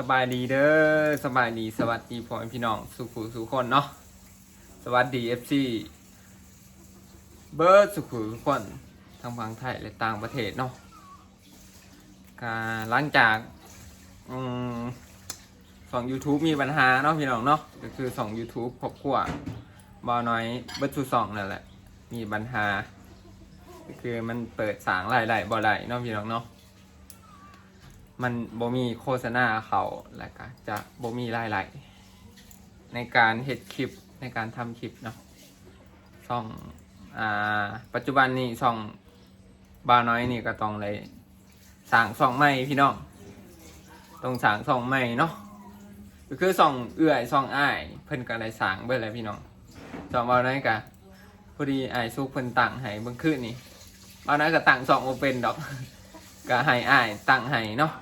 สบายดีเด้อสบายดีสวัสดีพ่อแม่พี่น้องสุขุสุขคนเนาะสวัสดีเอฟซีเบิร์ดสุขุสุขคนทั้งฝั่งไทยและต่างประเทศเนาะการหลังจากอืมสอง YouTube มีปัญหาเนาะพี่น้องเนาะก็คือสอง YouTube ครอบครัวบอน้อยเบิร์ดสุสองนั่นแหละ มีปัญหา ก็คือมันเปิดสางรายได้บ่อได้เนาะพี่น้องเนาะ มันบ่มีโฆษณาเขาแล้วก็จะบ่มีรายได้ในการเฮ็ดคลิปในการทำคลิปเนาะช่องอ่าปัจจุบันนี้ช่องบาน้อยนี่ก็ต้องเลยสั่งช่องใหม่พี่น้องต้องสั่งช่องใหม่เนาะก็คือช่องเอื้อยช่องอ้าย เพิ่นก็ได้สั่งเบิดแล้วพี่น้องช่องบาน้อยก็พอดีอ้ายซุกเพิ่นตั้งให้เบิ่งคืนนี้บาน้อยก็ตั้งช่องบ่เป็นดอกก็ให้อ้ายตั้งให้เนาะ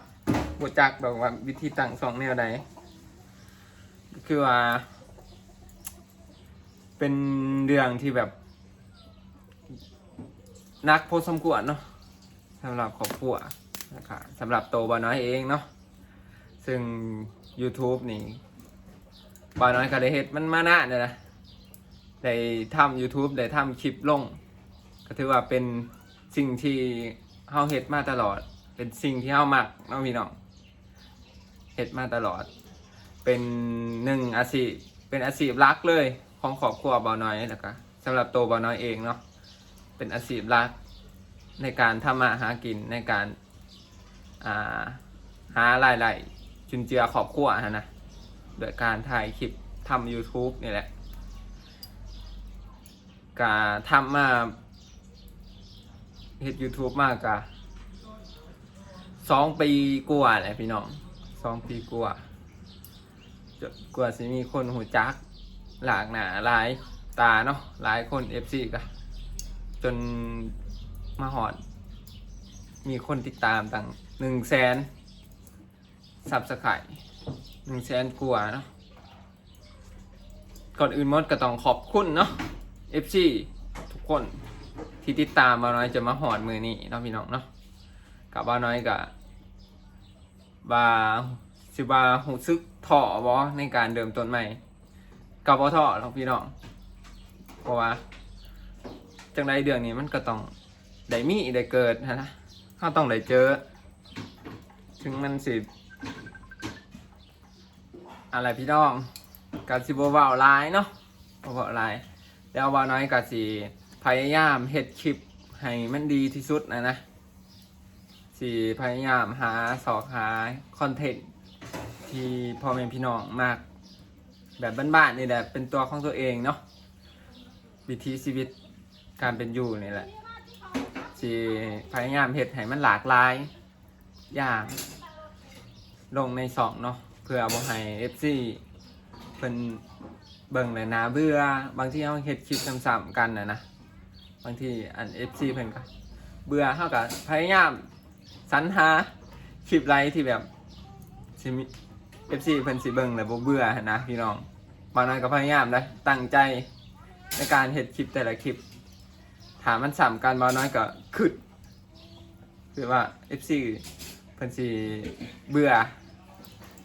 บ่จักดอกว่าวิธีตั้งสองแนวใดคือว่า เป็นเรื่องที่แบบนักพสมควรเนาะสำหรับครอบครัวนะครับสำหรับโตบาน้อยเองเนาะซึ่ง YouTube นี่บาน้อยก็ได้เฮ็ดมันมานานเลยนะได้ทำ YouTube ได้ทำคลิปลง ก็ถือว่าเป็นสิ่งที่เฮาเฮ็ดมาตลอด เป็นสิ่งที่เฮามักเนาะพี่น้อง เฮ็ดมาตลอด เป็นหนึ่งอาชีพเป็นอาชีพหลักเลยของครอบครัวบ่าน้อยแล้วก็สำหรับตัวบ่าน้อยเองเนาะเป็นอาชีพหลักในการทำมาหากินในการาหารายได้จุนเจือครอบครัวนะนะโดยการถ่ายคลิปทำ YouTube นี่แหละก็ทำมาเฮ็ด YouTube มากกะสองปีกว่าแหละพี่น้อง สองปีกว่าจนกว่าสิมีคนหูจัก หลากหนาหลายตาเนาะหลายคน FC ก็จนมาหอด มีคนติดตามตั้งหนึ่งแสนสับสไข่หนึ่งแสนกว่าเนาะก่อนอื่นมดก็ต้องขอบคุณเนาะ FC ทุกคนที่ติดตามบาน้อยจะมาหอดมือนี้เนาะพี่น้องเนาะกับบาน้อยกับ บาสิบาหูซึกถ่อบอในการเดิมต้นใหม่กับบอท่อหรอกพี่น้องเพราะว่าจังใดเดือนนี้มันก็ต้องได้มีได้เกิดนะนะเขาต้องได้เจอ ถึงมันสิอะไรพี่น้องกับสิบเวาหลายเนาะบ่เวาหลายแล้วว่าน้อยกับสิพยายามเฮ็ดคลิปให้มันดีที่สุดนะนะ สิพยายามหาสอกหาคอนเทนต์ที่พ่อแม่พี่น้องมาก แบบบ้านๆนี่แหละเป็นตัวของตัวเองเนาะวิถีชีวิตการเป็นอยู่นี่แหละที่พยายามเฮ็ดให้มันหลากหลายอย่างลงในสองเนาะเพื่อบ่ให้ FC เพิ่นเบิ่งเลยนะเบื่อบางทีเฮาเฮ็ดคลิปซ้ำๆกันนะนะบางทีอัน FC เพิ่นก็เบื่อเฮาก็พยายาม สรรหาคลิปไลฟ์ที่แบบสิมีเอฟซีเพิ่นสิเบิ่งแล้วบ่เบื่อหั้นนะพี่น้องบางนั้นก็พยายามนะตั้งใจในการเฮ็ดคลิปแต่ละคลิป ถามมันสามกันบ่น้อยก็ขึ้นคือว่า FC เพิ่นสิเบื่อ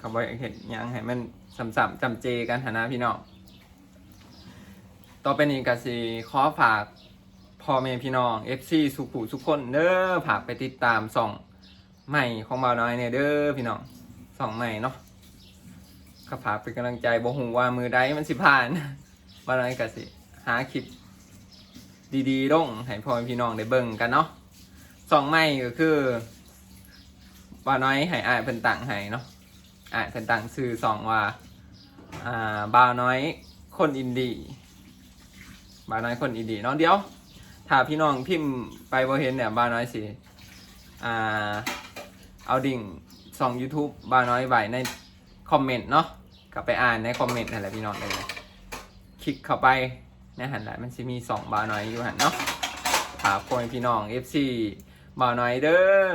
ก็บ่อยากเฮ็ดหยังให้มันซ้ำๆจำเจกันหั้นนะพี่น้องต่อไปนี้ก็สิขอฝาก พ่อแม่พี่น้อง FC สุขุสุกคนเด้อฝากไปติดตามส่องใหม่ของบ่าวน้อยเนี่ยเด้อพี่น้องส่องใหม่เนาะก็ฝากเป็นกำลังใจบ่หูว่ามือใดมันสิผ่านว่าอะไรก็สิหาคลิปดีๆลงให้พ่อแม่พี่น้องได้เบิ่งกันเนาะส่องใหม่ก็คือว่าน้อยให้อายเพิ่นตั้งให้เนาะอายเพิ่นตั้งชื่อส่องว่าอ่าบ่าวน้อยคนอินดีบ่าวน้อยคนอินดีเนาะเดี๋ยว ถ้าพี่น้องพิมพ์ไปบ่เห็นเนี่ยบาน้อยสิอ่าเอาดิ่งสอง YouTube บาน้อยไว้ในคอมเมนต์เนาะกลับไปอ่านในคอมเมนต์นั่นแหละพี่น้องเลยคลิกเข้าไปในหันหละมันจะมีสองบาน้อยอยู่หันเนาะฝากพ่อแม่พี่น้อง FC บาน้อยเด้อ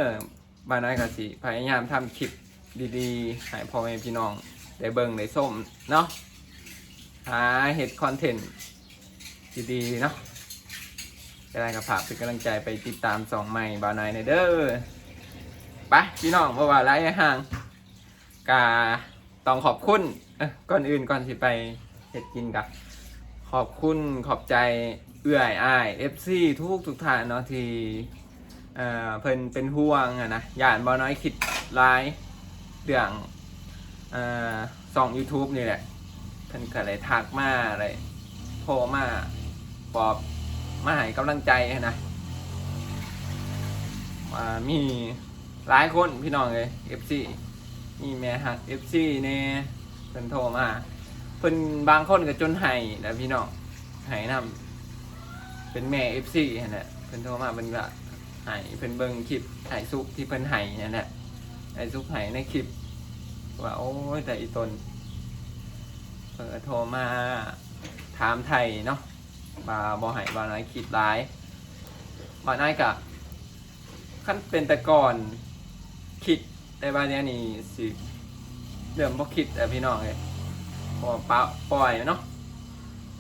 บาน้อยก็สิพยายามทำคลิปดีๆให้พ่อแม่พี่น้องได้เบิ่งได้ส้มเนาะหาเห็ดคอนเทนต์ดีๆเนาะ จะได้กับฝากเป็นกำลังใจไปติดตามสองใหม่บาน้อยในเด้อไปพี่น้องเพราะว่าไรห่างกาต้องขอบคุณก่อนอื่นก่อนสิไปเฮ็ดกินกับขอบคุณขอบใจเอื้อยอ้าย FC ทุกทุกท่านเนาะที่เอ่อเพิ่นเป็นห่วงอะนะย่านบ่น้อยคิดร้ายเรื่องเอ่อสอง YouTube นี่แหละเพิ่นก็เลยทักมาอะไรโทรมาปอบ มาให้กำลังใจนะอ่ามีหลายคนพี่น้องเลย FC มีแม่ฮัก FC แน่เพิ่นโทรมาเพิ่นบางคนก็จนไห้แล้วพี่น้องไห้นำเป็นแม่ FC นั่นแหละเพิ่นโทรมาเพิ่นก็ไห้เพิ่นเบิ่งคลิปไห้ซุกที่เพิ่นไห้นั่นแหละไห้ซุกไห้ในคลิปว่าโอ้ยแต่อีตนเปิดโทรมาถามไทยเนาะ บาบอหายบาน้อยคิดร้ายบาน้อยกะขั้นเป็นแต่ก่อนคิดแต่บาเนี้ยนี่สิเริ่มบ่คิดแต่พี่น้องเลยเพอป้าปล่อยเนาะ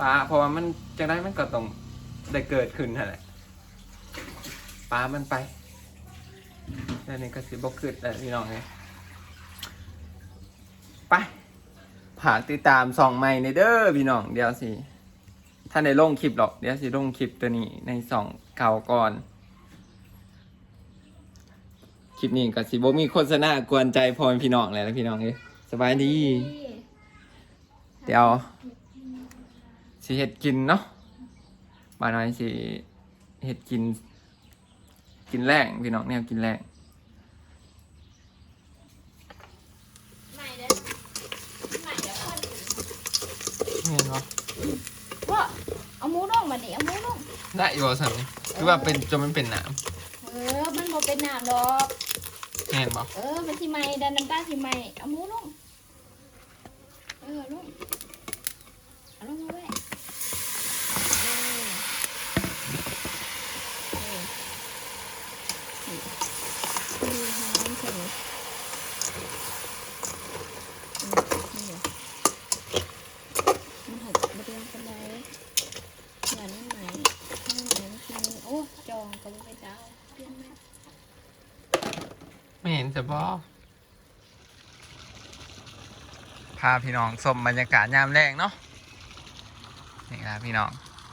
ป้าเพราะว่ามันจะได้มันก็ต้องได้เกิดขึ้นนั่นแหละป้ามันไปแล้วนี่ก็สิบ่คิดแต่พี่น้องเลยไปผ่ากติดตามสองใหม่ในเด้อพี่น้องเดี๋ยวสิ ถ้าในลงคลิปหรอก เดี๋ยวสิลงคลิปตัวนี้ในสองเก่าก่อน คลิปนี้กับสิบมีโฆษณากวนใจพอพี่น้องเลยนะพี่น้องเอ้ยสบายดี เดี๋ยวสิเห็ดกินเนาะบาน้อยสิเห็ดกิน กินแรงพี่น้องเนี่ยกินแรงใหม่เด้อใหม่เด้อคนเห็นปะว่า เอาหมูลงมาดิเอาหมูลงได้อยู่สันนี่คือว่าเป็นจนมันเป็นหนามเออมันบ่เป็นน้ำดอกเห็นปะเออมันสิใหม่ดันน้ำตาลสิใหม่เอาหมูลงเออลงเอาลงมาไว้เออเออนี่นี่หอมใช่ไหมอืมนี่มันหกบเรียงกันไดอย่านั่นไหนข้างไหนมันกินโอ้ ก็บ่ไปดาวเปลี่ยนไหมไม่เห็นจะบอพาพี่น้องชมบรรยากาศยามแรงเนาะนี่ครับพี่น้อง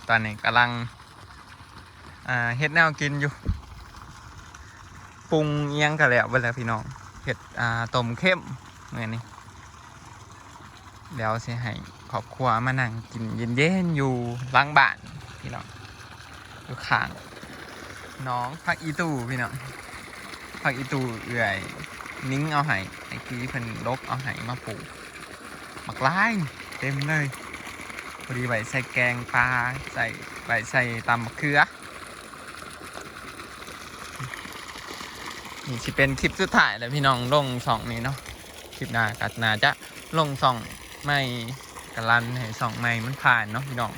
ตอนนี้กำลังเฮ็ดแนวกินอยู่ ปรุงเอียงกันแล้วเวลาพี่น้องเฮ็ดต้มเข้มเหมือนนี้เดี๋ยวสิให้ครอบครัวมานั่งกินเย็นๆอยู่ล้างบ้านพี่น้องอยู่ข้าง น้องพักอีตู่พี่น้องผักอีตูเอื่อย นิ้งเอาไห้ไอ้กี้เพิ่นลกเอาไห้มาปลูกหมักลายเต็มเลยพอดีไว้ใส่แกงปลาใส่ไว้ใส่ตำมะเขือนี่สิเป็นคลิปสุดท้ายแล้วพี่น้องลงสองนี้เนาะคลิปหน้ากัน่าจะลงสองไม่กะลันให้สองไม่มันผ่านเนาะพี่น้อง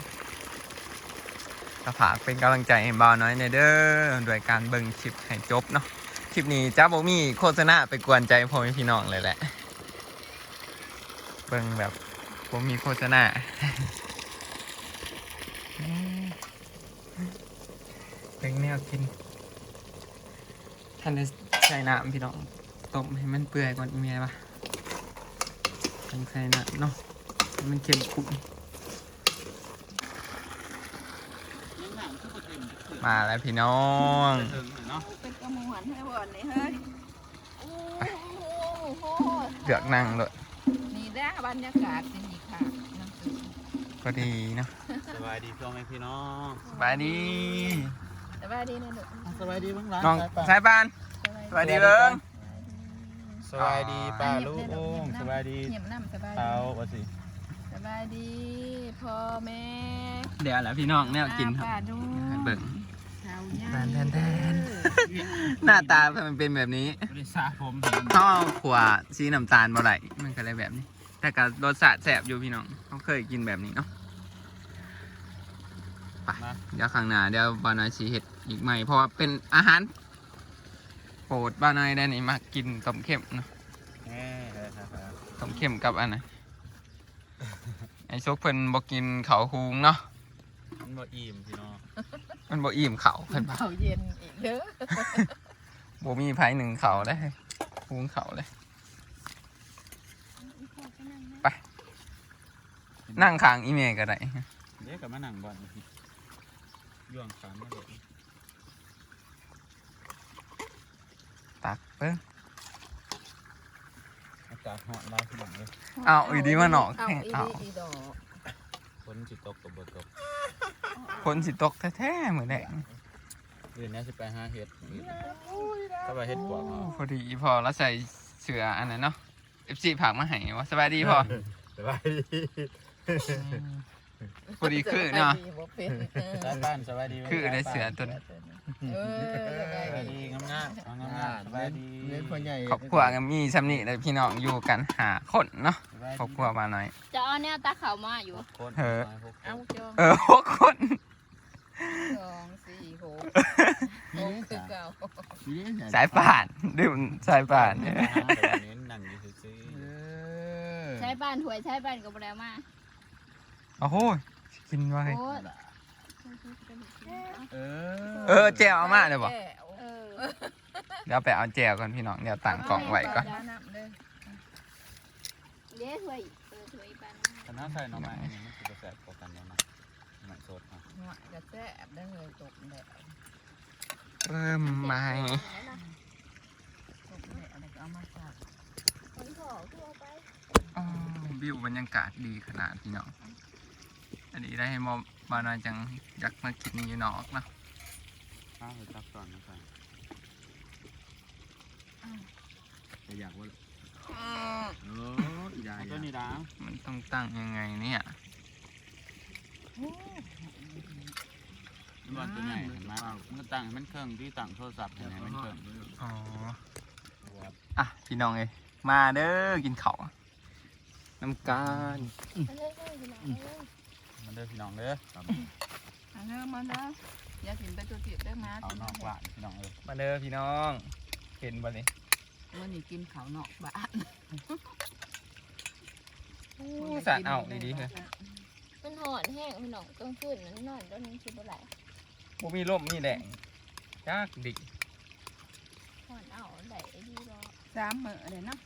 ก็ฝากเป็นกำลังใจให้บ่าวน้อยในเด้อด้วยการเบิ่งคลิปให้จบเนาะคลิปนี้จ้าโบมีโฆษณาไปกวนใจพ่อแม่พี่น้องเลยแหละ เบิ่งแบบผมมีโฆษณาเป็นแนวกินท่านได้ใส่น้ำพี่น้องต้มให้มันเปื่อยก่อนอีเมียปะต้องใส่น้ำเนาะมันเค็มขุ่น มาแล้วพี่น้อง เป็นกระมวลให้บ่อนนี่เฮ้ยโอ้โหเลือกนั่งเลยนี่แหละบรรยากาศเป็นอีกค่ะน้ำตื้นก็ดีเนาะสบายดีพ่อแม่พี่น้องสบายดีสบายดีนะลูกสบายดีบ้างล่ะน้องป้าสายปานสบายดีเบิ้งสบายดีป้าลูกโอ้งสบายดีเหี่ยมน้ำสบายเตาดีว่าสิสบายดีพ่อแม่เดี๋ยวแหละพี่น้องแนวกินครับป้าดู ให้เบิ่ง ชาวย่า แทนแทนแทนหน้าตามันเป็นแบบนี้บริษัทผมเห็นต้องเอาขวาสีน้ำตาลบ่ไหลมันก็เลยแบบนี้ แต่ก็รสชาติแสบอยู่พี่น้องเขาเคยกินแบบนี้เนาะไปเดี๋ยวข้างหน้าเดี๋ยวบานอยสีเห็ดอีกใหม่ เพราะว่าเป็นอาหารโปรดบานอยได้นี่มากินต้มเค็มเนาะแน่เลยครับต้มเค็มกับอันไหนไอ้ซกเพิ่นบ่กินเขาวหุงเนาะมันบ่อิ่มพี่น้อง มันบ่อิ่มเขาวเพิ่นว่าเขาเย็นอีกเด้อบ่มีไผหนึ่งเขาได้หุงเขาเลย ไป นั่งข้างอีเมลก็ได้เดี๋ยวกับมานั่งบ่อนย่วงขามมาเลยตักเปิ้งอากาศเหาะลายขนาดเลยเอาอีดีมาหนอกเอาแข่งอีเอาดีอีดอก ฝนสิตกกับบตกฝนสิตกแท้ๆเหมือนแดงอื่นนี้สิไปหาเห็ดก็ไปเห็ดปวกเอาพอดีพอแล้วใส่เสื้ออันนั้นเนาะ FC ผักมาให้ว่าสบายดีพอสบายดี พอดีคือเนาะสบยดีบ่เป็นเออสบายบ้านสบายดีคือได้เสือตัวนี้ เออสสบายบายดีดีงามงามเอางามงามสบายดีเน้นพ่อใหญ่ครอบครัวก็มีสำนีเลยพี่น้องอยู่กันหาคนเนาะสบายดีครอบครัวมาหน่อย จะเอาแนวตาขาวมาอยู่หกคนเออหกคนเอาจองเออหกคนสองสี่หกหกคือเก่าสายป่านดื่มสายป่านไปหาแต่วันนี้นั่งอยู่ซื่อเออใช้บ้านถวยใช้บ้านก็บ่ได้มา โอ้โหกินไว้โอ้ยเออเออแจวเอามาเลยบ่แก้วเออเดี๋ยวไปเอาแจวก่อนพี่น้องเดี๋ยวตั้งกล่องไว้ก่อนยาน้ำเด้อเด้ถวยเออถวยบ้านๆคณะใส่หน่อไม้อันนี้มันคือกระแสกว่ากันแล้วนะหน่อไม้สดนะหัวกระแซ่บได้เลยตกแดดเพิ่มไม้ตกแดดอะไรก็เอามาใส่คนขอทั่วไปอ๋อวิวบรรยากาศดีขนาดพี่น้อง อันนี้ได้ให้มอมานอยจังอยากมากินอยู่นอกเนาะข้าวไปจับก่อนนะครับจะอยากว่าอืมโอ้ยยาเอายตัวนี้ดาวมันต้องตั้งยังไงเนี่ยมันว่าตัวใหญ่เห็นไหมมันก็ตั้งให้มันเครื่องที่ตั้งโทรศัพท์เห็นไหมมันเครื่องอ๋ออะพี่น้องเอ้ยมาเด้อกินข้าวน้ำกาน มันเด้อพี่น้องเด้อเอาเด้อมาเด้ออย่าถิ่นไปตัวติดได้อมาเอานอกบ้านพี่น้องเอ้ยมาเด้อพี่น้อง เห็นบ่นี่มื่อนี้กินข้าวนอกบ้านสารเอาดีๆเลยมันหอนแห้งพี่น้องกลางคืนนั้นนอนตอนนี้คือบ่ไหลบ่มีร่มมีแดงจักดิหอนเอาไหลดีรอสามมื้อเลยเนาะ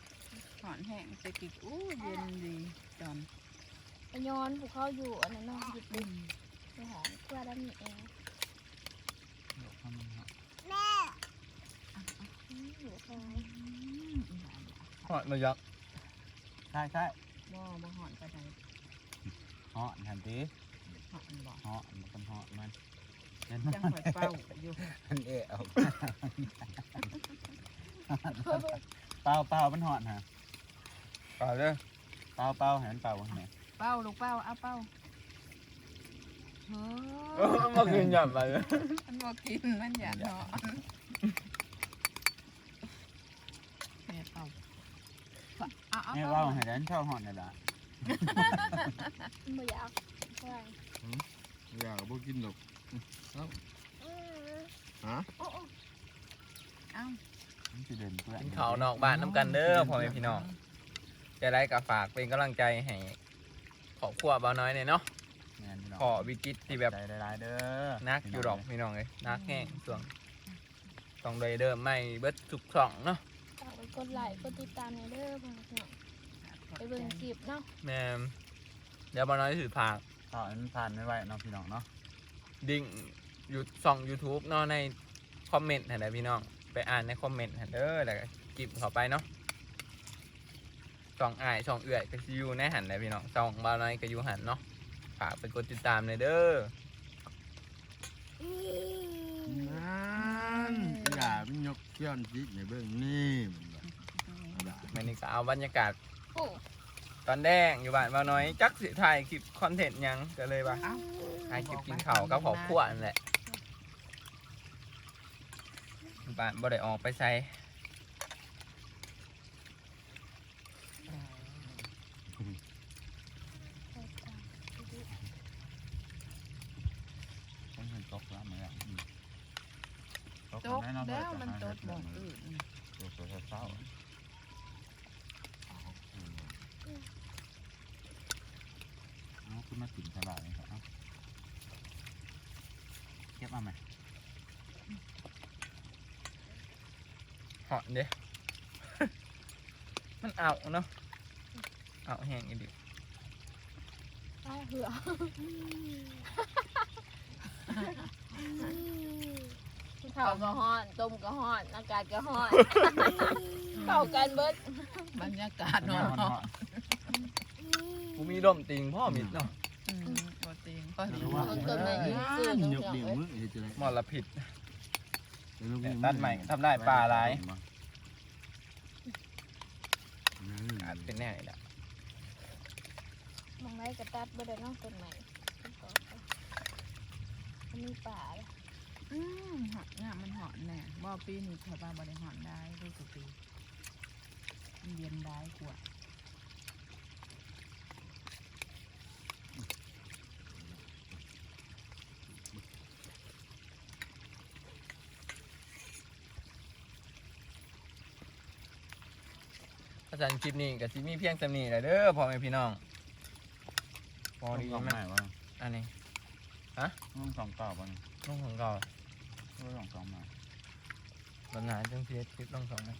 หอนแห้งใส่กิกอู้เย็นดีจอนไป ย้อนผูกเข้าอยู่อันนั้นเนาะหยุดดึกไปหาเพื่อด้านนี้เองอืมอยู่คอยหอดมายักใช่ใช่บ่บ่หอนปานใดหาะทันทีหอนบ่หาะมันเป็นหาะมันจังมันหอยเป้าอยู่มันเอะเอาเปล่าเปล่ามันหาะฮะต่อเด้อเปล่าเปล่าห็นเปล่าเห็น เป้าลูกเป้าเอาเป้าเฮ้เออมากินหยับไปเลยมันบ่กินมันอยากนอนแม่เป้าเอาเอานี่เป้าเปล่าเห็นชอบเหาะนี่แหละไม่อยากใช่อยากพวกกินหรอกอืมฮะโอ้โอ้เอามันจะเดินเพื่อนกินข้าวนอกบ้านน้ำกันเด้อพ่อแม่พี่น้องจะได้กับฝากเป็นกำลังใจให้ ครอบครัวเบาน้อยเนี่ยเนาะแม่นพี่น้องขอวิกฤตที่แบบใจร้ายๆเด้อนักอยู่ดอกพี่น้องเลยนักแห้งส่วงต้องเลยเดิมไม่เบิดสุกสองเนาะฝากไปกดไลค์กดติดตามในเด้อพ่อแม่พี่น้องไปเบิ่งคลิปเนาะแม่มเดี๋ยวเบาน้อยถือผากข้าวอันมันผ่านไม่ไหวเนาะพี่น้องเนาะดิ่งอยู่ส่อง YouTube เนาะในคอมเมนต์เห็นไหมพี่น้อง ไปอ่านในคอมเมนต์เห็นเด้อแล้วก็กิบเข้าไปเนาะ ช่องอายช่องเอื่อยก็สิอยู่ในหันเลยพี่น้องช่องเบาน้อยก็อยู่หันเนาะฝากไปกดติดตามเลยเด้อนั่นอยากมันยกเขี้ยนจิกในเบื้องนี่มันแบบวันนี้ก็เอาบรรยากาศ โอ้ตอนแดงอยู่บ้านเบาน้อยจักสิถ่ายคลิปคอนเทนต์หยังก็เลยว่าเอาถ่ายคลิปกินข้าวกับครอบครัวนั่นแหละบ้านบ่ได้ออกไปใส่ ต้องเห็นตกแล้วเหมือนกันอืม ตกแล้ว มันตกบ่อื่นตกตัวเศร้าเอาขึ้นมากินสบายเลยครับเก็บมาไหมหอนเด้ มันเอาเนาะเอาแห้งอีกดิเอาเหือ ข้าวก็ฮ้อนต้มก็ฮ้อนอากาศก็ฮ้อนเข้ากันเบิดบรรยากาศเนอนกูมีลมติงพ่อมิดเนาะโปรตีนก็หดีรือว่าว่าต้นไม้ยืนซื่อหตรงยกเสียเดี่ยวงเอ้ยมึงเฮ็ดจังได๋มลพิษเดี๋ยวลูกแต่นี่ตัดใหม่ทำได้ปลาหลายอืมอาจเป็นแน่นี่แหละมองได้กระตัดเบิดเลยเนาะต้นไม้มีป่าเลย อืมหอดเนี่ยมันหอนแน่บ่ปีนี้แถวบ้านบ่ได้หอนได้ด้วยสุปีมันเย็นได้กว่าอาจารย์คลิปนี้กับซิมีเพียงสำนีแหละเด้อพ่อแม่พี่น้องพอดีสองไหมใหม่วะอันนี้ต้องสองเก่าป่ะนี่น้องของเรา ต้องสองสองมาบรรณาจังเสียคลิปต้องสองนะ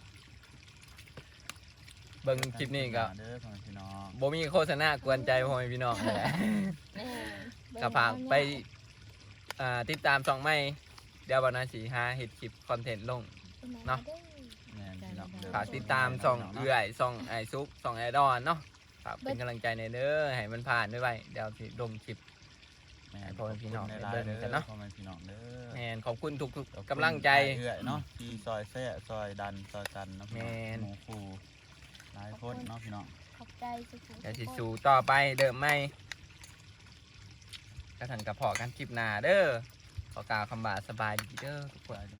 เบิ่งคลิปนี้ก็เด้อพ่อแม่พี่น้องบ่มีโฆษณากวนใจพ่อแม่พี่น้องเลยแหละแน่ก็ฝากไปอ่าติดตามสองไม่เดี๋ยววันนั้นสีหาเห็ดคลิปคอนเทนต์ลง เนาะ แม่นพี่น้องเด้อฝากติดตามสองเอื่อยสองไอซุกสองไอดอนเนาะฝากเป็นกำลังใจในอยเด้อให้มันผ่านด้วยไวเดี๋ยวสิลงคลิปแม่ ให้พ่อแม่พี่น้องได้ได้เบิ่เด้งกัอนเนาะ พ่อแม่พี่น้องเด้อแมนขอบคุณทุกขอบคุณๆกำลังใจ เอื้อยเนาะที่ซอยแซ่ซอยดันซอยกันเนาะพี่น้องแม่น หมูคูหลายคนเนาะพี่น้อง ขอบใจสุขุม เดี๋ยวสิสู่ต่อไปเดิมไม่กระถันกระพอกันคลิปหน้าเด้อขอกล่าวคำบาสบายดีเด้อทุกคน